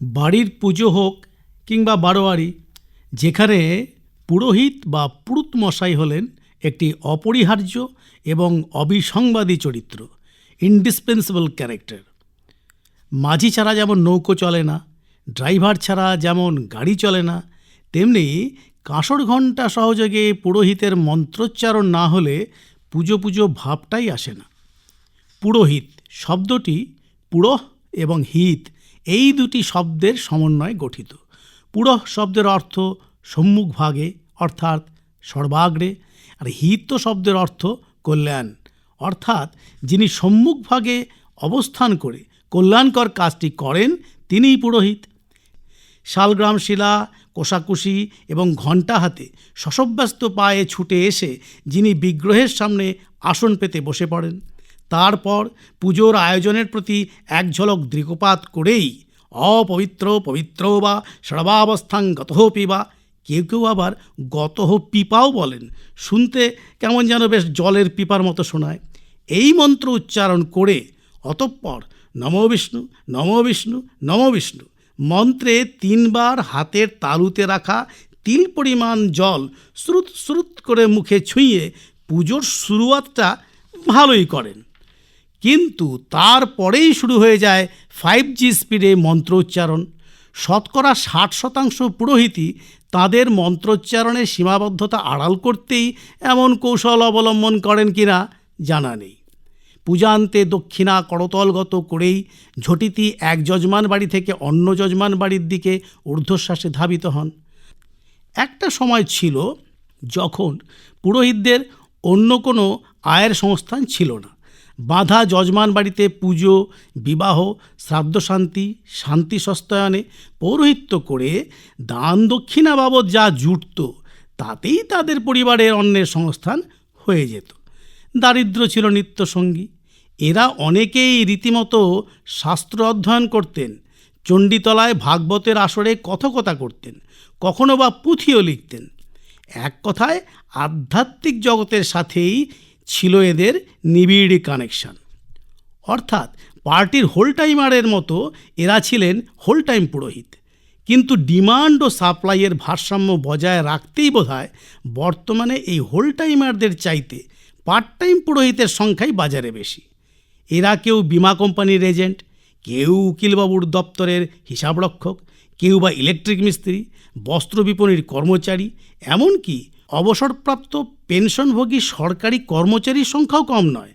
বাড়ির পুজো হোক কিংবা বারোয়ারি, যেখানে পুরোহিত বা পুরুত মশাই হলেন একটি অপরিহার্য এবং অবিসংবাদী চরিত্র ইন্ডিসপেন্সিবল ক্যারেক্টার মাঝি ছাড়া যেমন নৌকো চলে না ড্রাইভার ছাড়া যেমন গাড়ি চলে না, তেমনি কাঁসর ঘণ্টা সহযোগে পুরোহিতের মন্ত্রোচ্চারণ না হলে পুজো পুজো ভাবটাই আসে না। পুরোহিত শব্দটি পুরোহ এবং হিত এই দুটি শব্দের সমন্বয়ে গঠিত। পুরোহ শব্দের অর্থ সম্মুখভাগে অর্থাৎ সর্বাগ্রে, আর হিত শব্দের অর্থ কল্যাণ। অর্থাৎ যিনি সম্মুখভাগে অবস্থান করে কল্যাণকর কাজটি করেন, তিনিই পুরোহিত। শালগ্রাম শিলা, কোষাকুষি এবং ঘণ্টা হাতে শশব্যস্ত পায়ে ছুটে এসে যিনি বিগ্রহের সামনে আসন পেতে বসে পড়েন। তারপর পুজোর আয়োজনের প্রতি এক ঝলক দৃকপাত করেই অপবিত্র, পবিত্র বা সর্বাবস্থান গতহপি বা কেউ কেউ আবার গতহ পিপাও বলেন। শুনতে কেমন যেন বেশ জলের পিপার মতো শোনায়। এই মন্ত্র উচ্চারণ করে অতঃপর নম বিষ্ণু নম বিষ্ণু নম বিষ্ণু। মন্ত্রে তিনবার হাতের তালুতে রাখা তিল পরিমাণ জল শ্রুত শ্রুত করে মুখে ছুঁয়ে পুজোর শুরুয়াতটা ভালোই করেন। কিন্তু তারপরেই শুরু হয়ে যায় ফাইভ জি স্পিডে মন্ত্রোচ্চারণ। শতকরা ষাট শতাংশ পুরোহিতই তাদের মন্ত্রোচ্চারণের সীমাবদ্ধতা আড়াল করতেই এমন কৌশল অবলম্বন করেন কিনা জানা নেই। পূজান্তে দক্ষিণা করতলগত করেই ঝটিতি এক যজমান বাড়ি থেকে অন্য যজমান বাড়ির দিকে ঊর্ধ্বশ্বাসে ধাবিত হন। একটা সময় ছিল যখন পুরোহিতদের অন্য কোনো আয়ের সংস্থান ছিল না। বাঁধা যজমান বাড়িতে পুজো, বিবাহ শ্রাদ্ধশান্তি শান্তি সস্তায়নে পৌরোহিত্য করে দান দক্ষিণা বাবদ যা জুটত, তাতেই তাদের পরিবারের অন্যের সংস্থান হয়ে যেত। দারিদ্র ছিল নিত্যসঙ্গী। এরা অনেকেই রীতিমতো শাস্ত্র অধ্যয়ন করতেন, চণ্ডীতলায় ভাগবতের আসরে কথকতা করতেন, কখনো বা পুঁথিও লিখতেন। এক কথায় আধ্যাত্মিক জগতের সাথেই ছিল এদের নিবিড় কানেকশন অর্থাৎ পার্টির হোল টাইমারের মতো এরা ছিলেন হোল টাইম পুরোহিত। কিন্তু ডিমান্ড ও সাপ্লাইয়ের ভারসাম্য বজায় রাখতেই বোধহয় বর্তমানে এই হোল টাইমারদের চাইতে পার্ট টাইম পুরোহিতের সংখ্যাই বাজারে বেশি। এরা কেউ বিমা কোম্পানির এজেন্ট কেউ উকিলবাবুর দপ্তরের হিসাবরক্ষক, কেউ বা ইলেকট্রিক মিস্ত্রি, বস্ত্র বিপণীর কর্মচারী, এমনকি অবসরপ্রাপ্ত পেনশনভোগী সরকারি কর্মচারীর সংখ্যাও কম নয়।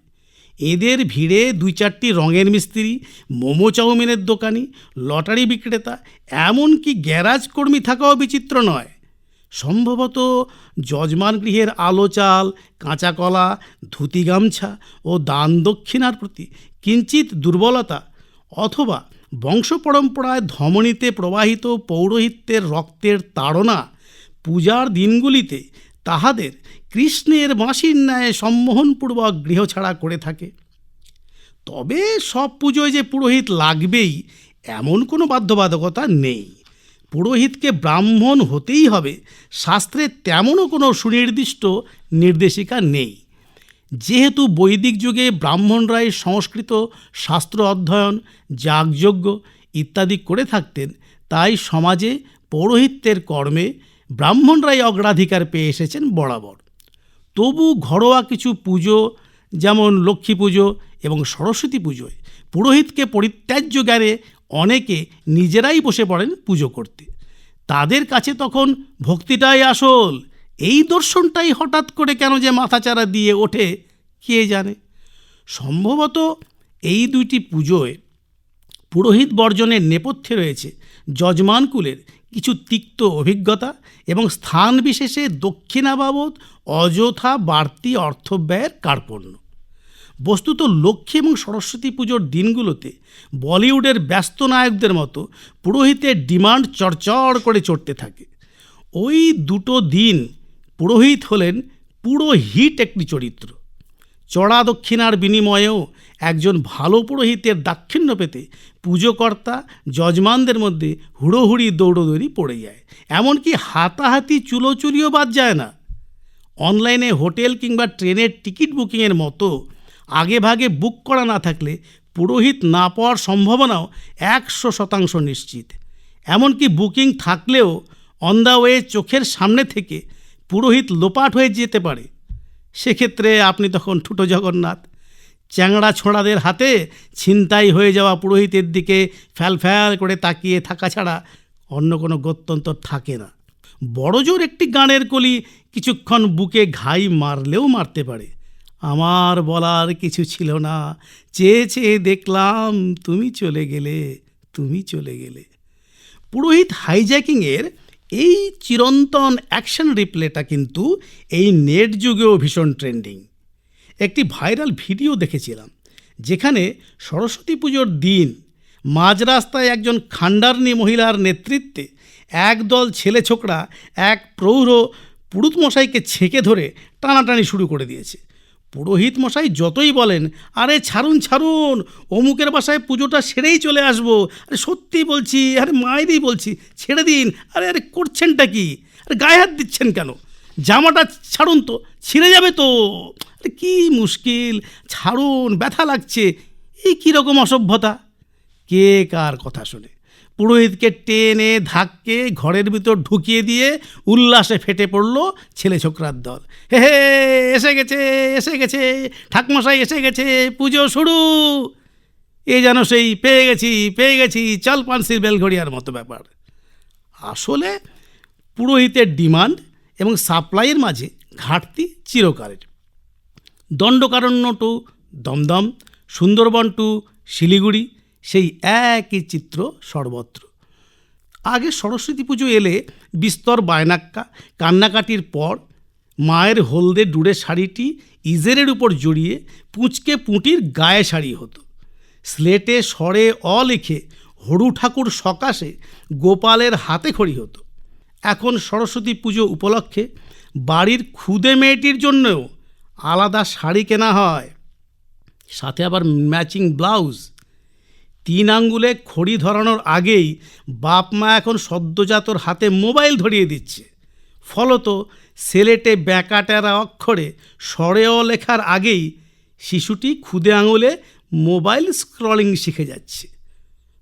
এদের ভিড়ে দুই চারটি রঙের মিস্ত্রি, মোমো চাউমিনের দোকানি, লটারি বিক্রেতা, এমনকি গ্যারাজ কর্মী থাকাও বিচিত্র নয়। সম্ভবত যজমান গৃহের আলো চাল, কাঁচা কলা, ধুতি গামছা ও দান দক্ষিণার প্রতি কিঞ্চিত দুর্বলতা অথবা বংশ পরম্পরায় ধমনীতে প্রবাহিত পৌরোহিত্যের রক্তের তাড়না পূজার দিনগুলিতে তাহাদের কৃষ্ণের বাঁশির ন্যায় সম্মোহনপূর্বক গৃহ ছাড়া করে থাকে। তবে সব পুজোয় যে পুরোহিত লাগবেই, এমন কোনো বাধ্যবাধকতা নেই। পুরোহিতকে ব্রাহ্মণ হতেই হবে, শাস্ত্রে তেমনও কোনো সুনির্দিষ্ট নির্দেশিকা নেই। যেহেতু বৈদিক যুগে ব্রাহ্মণরাই সংস্কৃত, শাস্ত্র অধ্যয়ন, যাগযজ্ঞ ইত্যাদি করে থাকতেন, তাই সমাজে পৌরোহিত্যের কর্মে ব্রাহ্মণরাই অগ্রাধিকার পেয়ে এসেছেন বরাবর। তবু ঘরোয়া কিছু পুজো, যেমন লক্ষ্মী পুজো এবং সরস্বতী পুজোয় পুরোহিতকে পরিত্যাজ্য জ্ঞানে অনেকে নিজেরাই বসে পড়েন পুজো করতে। তাদের কাছে তখন ভক্তিটাই আসল, এই দর্শনটাই হঠাৎ করে কেন যে মাথাচাড়া দিয়ে ওঠে, কে জানে? সম্ভবত এই দুইটি পুজোয় পুরোহিত বর্জনের নেপথ্যে রয়েছে যজমানকুলের কিছু তিক্ত অভিজ্ঞতা এবং স্থান বিশেষে দক্ষিণা বাবদ অযথা বাড়তি অর্থব্যয়ের কার্পণ্য। বস্তুত লক্ষ্মী এবং সরস্বতী পুজোর দিনগুলোতে বলিউডের ব্যস্ত নায়কদের মতো পুরোহিতের ডিমান্ড চড়চড় করে চড়তে থাকে। ওই দুটো দিন পুরোহিত হলেন পুরো হিট একটি চরিত্র। চড়া দক্ষিণার বিনিময়েও একজন ভালো পুরোহিতের দাক্ষিণ্য পেতে পুজোকর্তা যজমানদের মধ্যে হুড়োহুড়ি দৌড়োদৌড়ি পড়ে যায়। এমনকি হাতাহাতি চুলোচুরিও বাদ যায় না। অনলাইনে হোটেল কিংবা ট্রেনের টিকিট বুকিংয়ের মতো আগে ভাগে বুক করা না থাকলে পুরোহিত না পাওয়ার সম্ভাবনাও একশো শতাংশ নিশ্চিত। এমনকি বুকিং থাকলেও অন দ্য ওয়ে চোখের সামনে থেকে পুরোহিত লোপাট হয়ে যেতে পারে। সেক্ষেত্রে আপনি তখন ঠুটো জগন্নাথ। চ্যাংড়া ছোঁড়াদের হাতে ছিনতাই হয়ে যাওয়া পুরোহিতের দিকে ফ্যাল ফ্যাল করে তাকিয়ে থাকা ছাড়া অন্য কোনো গত্যন্তর থাকে না। বড়জোর একটি গানের কলি কিছুক্ষণ বুকে ঘাই মারলেও মারতে পারে। আমার বলার কিছু ছিল না। চেয়ে চেয়ে দেখলাম, তুমি চলে গেলে, তুমি চলে গেলে। পুরোহিত হাইজ্যাকিংয়ের এই চিরন্তন অ্যাকশন রিপ্লেটা কিন্তু এই নেট যুগেও ভীষণ ট্রেন্ডিং। একটি ভাইরাল ভিডিও দেখেছিলাম, যেখানে সরস্বতী পুজোর দিন মাঝ রাস্তায় একজন খান্ডারনি মহিলার নেতৃত্বে একদল ছেলে ছোকরা, এক প্রৌঢ় পুরুত মশাইকে ছেঁকে ধরে টানাটানি শুরু করে দিয়েছে। পুরোহিত মশাই যতই বলেন, আরে ছাড়ুন ছাড়ুন, অমুকের বাসায় পুজোটা সেরেই চলে আসব। আরে সত্যি বলছি, আরে মায়েরই বলছি, ছেড়ে দিন। আরে আরে করছেনটা কি? আরে গায়ে হাত দিচ্ছেন কেন? জামাটা ছাড়ুন তো, ছিঁড়ে যাবে তো। কী মুশকিল? ছাড়ুন, ব্যথা লাগছে। এই কীরকম অসভ্যতা? কে কার কথা শুনে? পুরোহিতকে টেনে, ধাক্কে ঘরের ভিতর ঢুকিয়ে দিয়ে উল্লাসে ফেটে পড়ল ছেলে ছোকরার দল। হে হে, এসে গেছে এসে গেছে, ঠাকমশাই এসে গেছে, পুজো শুরু। এ যেন সেই পেয়ে গেছি পেয়ে গেছি, চল পানসির বেলঘড়িয়ার মতো ব্যাপার। আসলে পুরোহিতের ডিমান্ড এবং সাপ্লাইয়ের মাঝে ঘাটতি চিরকালের। দণ্ডকারণ্য টু দমদম, সুন্দরবন টু শিলিগুড়ি, সেই একই চিত্র সর্বত্র। আগে সরস্বতী পুজো এলে বিস্তর বায়নাক্কা, কান্নাকাটির পর মায়ের হলদে ডুড়ে শাড়িটি ইজেরের উপর জড়িয়ে পুঁচকে পুঁটির গায়ে শাড়ি হতো। স্লেটে স্বরে অ লিখে হরু ঠাকুর সকাশে গোপালের হাতে খড়ি হতো। এখন সরস্বতী পুজো উপলক্ষে বাড়ির খুদে মেয়েটির জন্যও আলাদা শাড়ি কেনা হয়। সাথে আবার ম্যাচিং ব্লাউজ। তিন আঙ্গুলে খড়ি ধরানোর আগেই বাপ মা এখন সদ্যজাতর হাতে মোবাইল ধরিয়ে দিচ্ছে। ফলত সেলেটে ব্যাকাটেরা অক্ষরে স্বরেও লেখার আগেই শিশুটি খুদে আঙুলে মোবাইল স্ক্রলিং শিখে যাচ্ছে।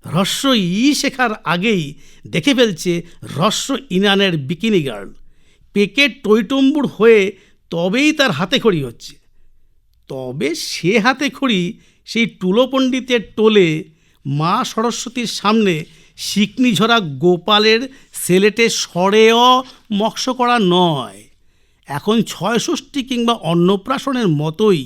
রস্য ই শেখার আগেই দেখে ফেলছে রস্য ইনানের বিকিনি গার্ল। পেকে টইটম্বুর হয়ে তবেই তার হাতে খড়ি হচ্ছে। তবে সে হাতে খড়ি সেই টুলো পণ্ডিতের টোলে মা সরস্বতীর সামনে শিকনি ঝরা গোপালের সেলেটে সরেও মক্স করা নয়। এখন ছয়ষষ্ঠী কিংবা অন্নপ্রাশনের মতোই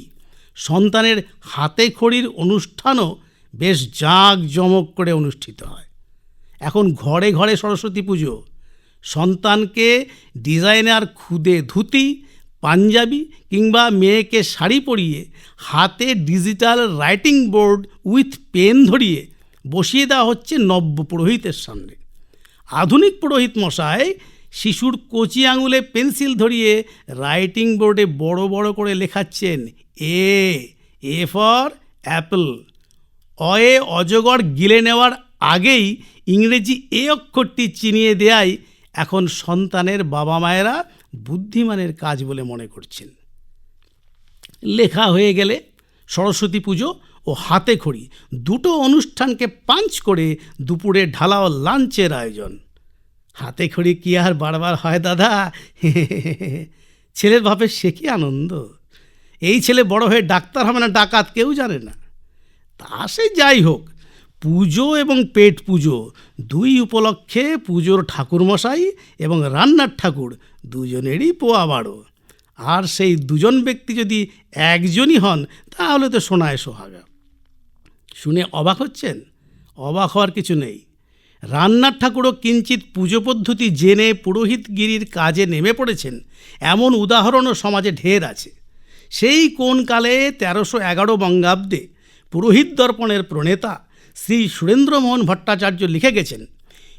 সন্তানের হাতে খড়ির অনুষ্ঠানও বেশ জাঁক জমক করে অনুষ্ঠিত হয়। এখন ঘরে ঘরে সরস্বতী পুজো। সন্তানকে ডিজাইনার খুদে ধুতি পাঞ্জাবি কিংবা মেয়েকে শাড়ি পরিয়ে হাতে digital writing board with pen ধরিয়ে বসিয়ে দেওয়া হচ্ছে নব্য পুরোহিতের সামনে। আধুনিক পুরোহিত মশাই শিশুর কচি আঙুলে পেন্সিল ধরিয়ে রাইটিং বোর্ডে বড় বড় করে লেখাচ্ছেন, এ এ ফর অ্যাপল। অয়ে অজগর গিলে নেওয়ার আগেই ইংরেজি এ অক্ষরটি চিনিয়ে দেয়াই এখন সন্তানের বাবা মায়েরা বুদ্ধিমানের কাজ বলে মনে করছেন। লেখা হয়ে গেলে সরস্বতী পুজো ও হাতে খড়ি দুটো অনুষ্ঠানকে পাঞ্চ করে দুপুরে ঢালাও লাঞ্চের আয়োজন। হাতে খড়ি কি আর বারবার হয় দাদা? ছেলের ভাবে সে কি আনন্দ? এই ছেলে বড় হয়ে ডাক্তার হবে না, ডাকাত কেউ জানে না। তা সে যাই হোক পুজো এবং পেট পুজো। দুই উপলক্ষে পুজোর ঠাকুরমশাই এবং রান্নার ঠাকুর দুজনেরই পোয়া বাড়ো। আর সেই দুজন ব্যক্তি যদি একজনই হন, তাহলে তো সোনায় সোহাগা। শুনে অবাক হচ্ছেন? অবাক হওয়ার কিছু নেই। রান্নার ঠাকুরও কিঞ্চিত পুজো পদ্ধতি জেনে পুরোহিতগিরির কাজে নেমে পড়েছেন। এমন উদাহরণও সমাজে ঢের আছে। সেই কোন কালে তেরোশো এগারো বঙ্গাব্দে পুরোহিত দর্পণের প্রণেতা শ্রী সুরেন্দ্রমোহন ভট্টাচার্য লিখে গেছেন,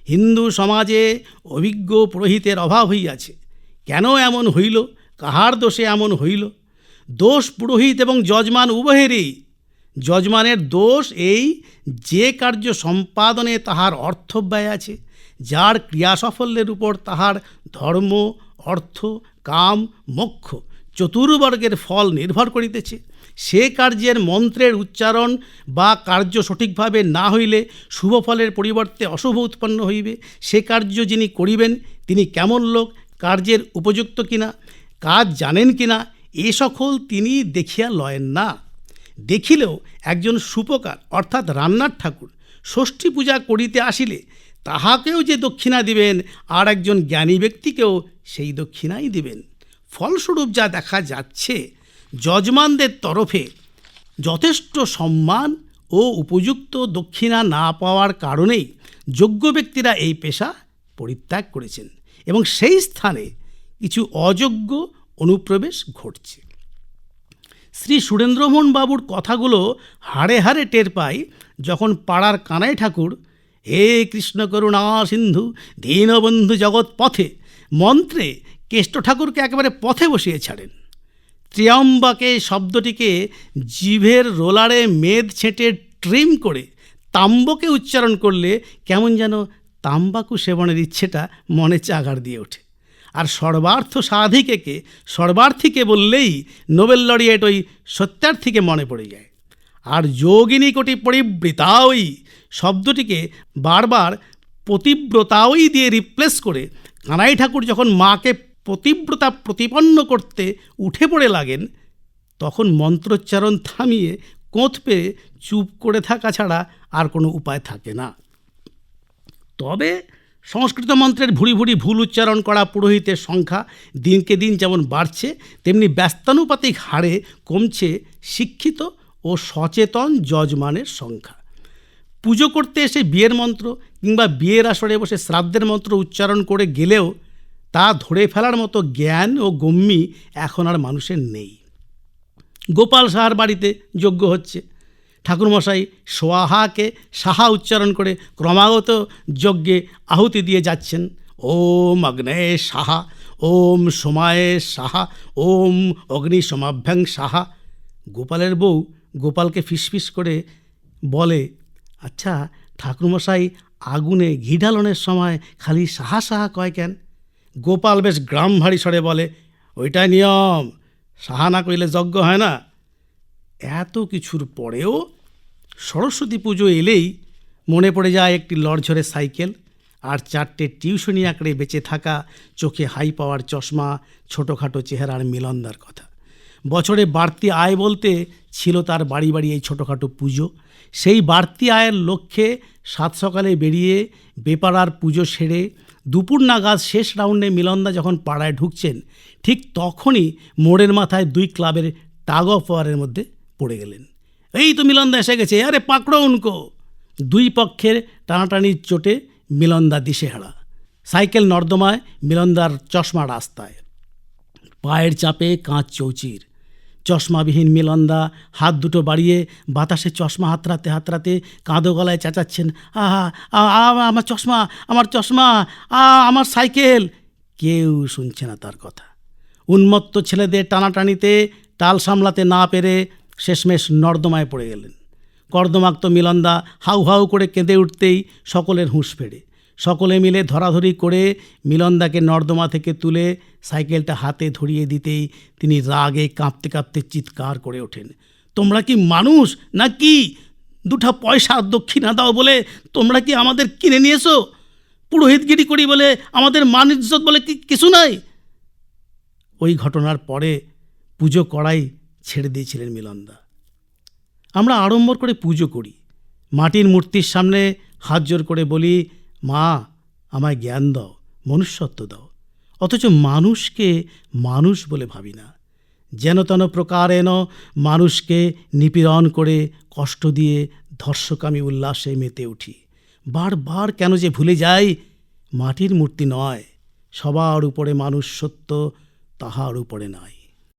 হিন্দু সমাজে অভিজ্ঞ পুরোহিতের অভাব হইয়াছে। কেন এমন হইল? কাহার দোষে এমন হইল? দোষ পুরোহিত এবং যজমান উভয়েরই। যজমানের দোষ এই যে কার্য সম্পাদনে তাহার অর্থ ব্যয় আছে, যার ক্রিয়া সাফল্যের উপর তাহার ধর্ম, অর্থ, কাম, মোক্ষ। চতুর্বর্গের ফল নির্ভর করিতেছে। সে কার্যের মন্ত্রের উচ্চারণ বা কার্য সঠিকভাবে না হইলে শুভ ফলের পরিবর্তে অশুভ উৎপন্ন হইবে। সে কার্য যিনি করিবেন, তিনি কেমন লোক, কার্যের উপযুক্ত কিনা, কাজ জানেন কিনা, এ সকল তিনি দেখিয়া লয়েন না। দেখিলেও একজন সুপকার, অর্থাৎ রান্নার ঠাকুর, ষষ্ঠী পূজা করিতে আসিলে তাহাকেও যে দক্ষিণা দিবেন, আর একজন জ্ঞানী ব্যক্তিকেও সেই দক্ষিণাই দিবেন। ফলস্বরূপ যা দেখা যাচ্ছে, যজমানদের তরফে যথেষ্ট সম্মান ও উপযুক্ত দক্ষিণা না পাওয়ার কারণেই যোগ্য ব্যক্তিরা এই পেশা পরিত্যাগ করেছেন এবং সেই স্থানে কিছু অযোগ্য অনুপ্রবেশ ঘটছে। শ্রী সুরেন্দ্রমোহন বাবুর কথাগুলো হাড়ে হাড়ে টের পাই যখন পাড়ার কানাই ঠাকুর হে কৃষ্ণ করুণা সিন্ধু, দীনবন্ধু জগৎ পথে মন্ত্রে কেষ্ট ঠাকুরকে একেবারে পথে বসিয়ে ছাড়েন। ত্রিয়ম্বাকে শব্দটিকে জিভের রোলারে মেদ ছেঁটে ট্রিম করে তাম্বকে উচ্চারণ করলে কেমন যেন তাম্বাকু সেবনের ইচ্ছেটা মনে চাগার দিয়ে ওঠে। আর সর্বার্থ সাধিকেকে, সর্বার্থীকে বললেই নোবেল লরিয়েট ওই সত্যার্থীকে মনে পড়ে যায়। আর যোগিনী কোটি পরিবৃতাওই শব্দটিকে বারবার পতিব্রতাওই দিয়ে রিপ্লেস করে কানাই ঠাকুর যখন মাকে পতিব্রতা প্রতিপন্ন করতে উঠে পড়ে লাগেন, তখন মন্ত্রোচ্চারণ থামিয়ে কোঁত পেয়ে চুপ করে থাকা ছাড়া আর কোনো উপায় থাকে না। তবে সংস্কৃত মন্ত্রের ভুড়ি ভুড়ি ভুল উচ্চারণ করা পুরোহিতের সংখ্যা দিনকে দিন যেমন বাড়ছে, তেমনি ব্যস্তানুপাতিক হারে কমছে শিক্ষিত ও সচেতন যজমানের সংখ্যা। পুজো করতে এসে বিয়ের মন্ত্র কিংবা বিয়ের আসরে বসে শ্রাদ্ধের মন্ত্র উচ্চারণ করে গেলেও তা ধরে ফেলার মতো জ্ঞান ও গম্যি এখন আর মানুষের নেই। গোপাল সাহার বাড়িতে যজ্ঞ হচ্ছে। ঠাকুরমশাই সোয়াহাকে সাহা উচ্চারণ করে ক্রমাগত যজ্ঞে আহুতি দিয়ে যাচ্ছেন। ওম অগ্নে সাহা, ওম সোমায়ে সাহা, ওম অগ্নি সমাভ্যাং সাহা। গোপালের বউ গোপালকে ফিসফিস করে বলে আচ্ছা ঠাকুরমশাই আগুনে ঘি ঢালনের সময় খালি সাহা সাহা কয় কেন? গোপাল বেশ গ্রাম ভারী স্বরে বলে, ওইটাই নিয়ম। সাহা না কইলে যজ্ঞ হয় না। এত কিছুর পরেও সরস্বতী পুজো এলেই মনে পড়ে যায় একটি লড়ঝরে সাইকেল আর চারটে টিউশনি আঁকড়ে বেঁচে থাকা চোখে হাই পাওয়ার চশমা, ছোটোখাটো চেহারার মিলনদার কথা। বছরে বাড়তি আয় বলতে ছিল তার বাড়ি বাড়ি এই ছোটোখাটো পুজো। সেই বাড়তি আয়ের লক্ষ্যে সাত সকালে বেরিয়ে বেপাড়ার পুজো সেরে দুপুর নাগাদ শেষ রাউন্ডে মিলনদা যখন পাড়ায় ঢুকছেন, ঠিক তখনই মোড়ের মাথায় দুই ক্লাবের টাগ অফ ওয়ারের মধ্যে পড়ে গেলেন। এই তো মিলনদা এসে গেছে, আরে পাকড়ো উনকো! দুই পক্ষের টানাটানির চোটে মিলনদা দিশেহারা। সাইকেল নর্দমায় মিলনদার চশমা রাস্তায়। পায়ের চাপে কাঁচ চৌচির। চশমাবিহীন মিলনদা, হাত দুটো বাড়িয়ে বাতাসে চশমা হাতড়াতে হাতড়াতে কাঁদো গলায় চেঁচাচ্ছেন আহা আ, আমার চশমা আমার চশমা, আ, আমার সাইকেল। কেউ শুনছে না তার কথা। উন্মত্ত ছেলেদের টানাটানিতে টাল সামলাতে না পেরে শেষমেশ নর্দমায় পড়ে গেলেন। কর্দমাক্ত মিলনদা হাউ হাউ করে কেঁদে উঠতেই সকলের হুঁশ ফেরে। সকলে মিলে ধরাধরি করে মিলনদাকে নর্দমা থেকে তুলে সাইকেলটা হাতে ধরিয়ে দিতেই তিনি রাগে কাঁপতে কাঁপতে চিৎকার করে ওঠেন। তোমরা কি মানুষ না কি দুটা পয়সা দক্ষিণা দাও বলে তোমরা কি আমাদের কিনে নিয়েছো? পুরোহিতগিরি করি বলে আমাদের মান ইজ্জত বলে কি কিছু নাই? ওই ঘটনার পরে পুজো করাই ছেড়ে দিয়েছিলেন মিলনদা। আমরা আড়ম্বর করে পুজো করি। মাটির মূর্তির সামনে হাত জোর করে বলি মা, আমায় জ্ঞান দাও, মনুষ্যত্ব দাও। অথচ মানুষকে মানুষ বলে ভাবি না। যেন তেন প্রকারেণ মানুষকে নিপীড়ন করে, কষ্ট দিয়ে ধর্ষকামী উল্লাসে মেতে উঠি। বারবার কেন যে ভুলে যাই, মাটির মূর্তি নয়। সবার উপরে মানুষ সত্য, তাহার উপরে নয়